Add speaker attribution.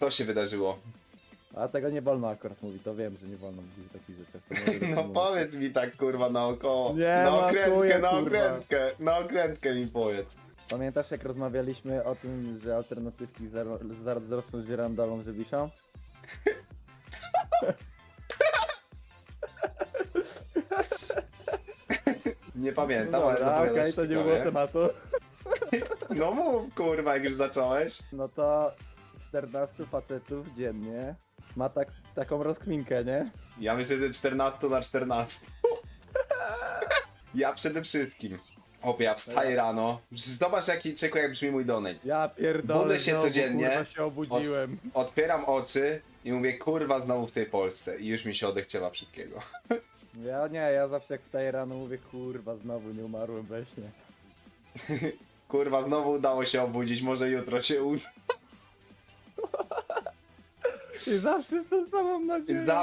Speaker 1: Co się wydarzyło?
Speaker 2: A tego nie wolno akurat mówić, to wiem, że nie wolno mówić o takich rzeczach. to może
Speaker 1: No powiedz mi tak kurwa naokoło.
Speaker 2: Nie,
Speaker 1: na
Speaker 2: no,
Speaker 1: okrętkę,
Speaker 2: chuja,
Speaker 1: na
Speaker 2: kurwa.
Speaker 1: okrętkę, na okrętkę mi powiedz.
Speaker 2: Pamiętasz jak rozmawialiśmy o tym, że alternatywki zaraz zarosną żyrandolą żywiszą?
Speaker 1: Nie
Speaker 2: No
Speaker 1: pamiętam, ale
Speaker 2: dobra, okej,
Speaker 1: dopowiadasz
Speaker 2: to nie
Speaker 1: ciekawie.
Speaker 2: było tematu.
Speaker 1: No mów kurwa, jak już zacząłeś.
Speaker 2: No to 14 facetów dziennie ma tak, taką rozkminkę, nie?
Speaker 1: Ja myślę, że 14 na 14. Ja przede wszystkim. Opie, ja wstaję rano. Zobacz jaki, czeku, jak brzmi mój donate.
Speaker 2: Ja pierdolę,
Speaker 1: Budzę się
Speaker 2: znowu,
Speaker 1: codziennie,
Speaker 2: Kurwa się obudziłem.
Speaker 1: Otwieram oczy i mówię, kurwa, znowu w tej Polsce. I już mi się odechciewa wszystkiego.
Speaker 2: Ja nie, ja zawsze jak wstaję rano mówię, kurwa, znowu nie umarłem we śnie.
Speaker 1: Kurwa, znowu udało się obudzić, może jutro się uda.
Speaker 2: I zawsze z tą samą nadzieją.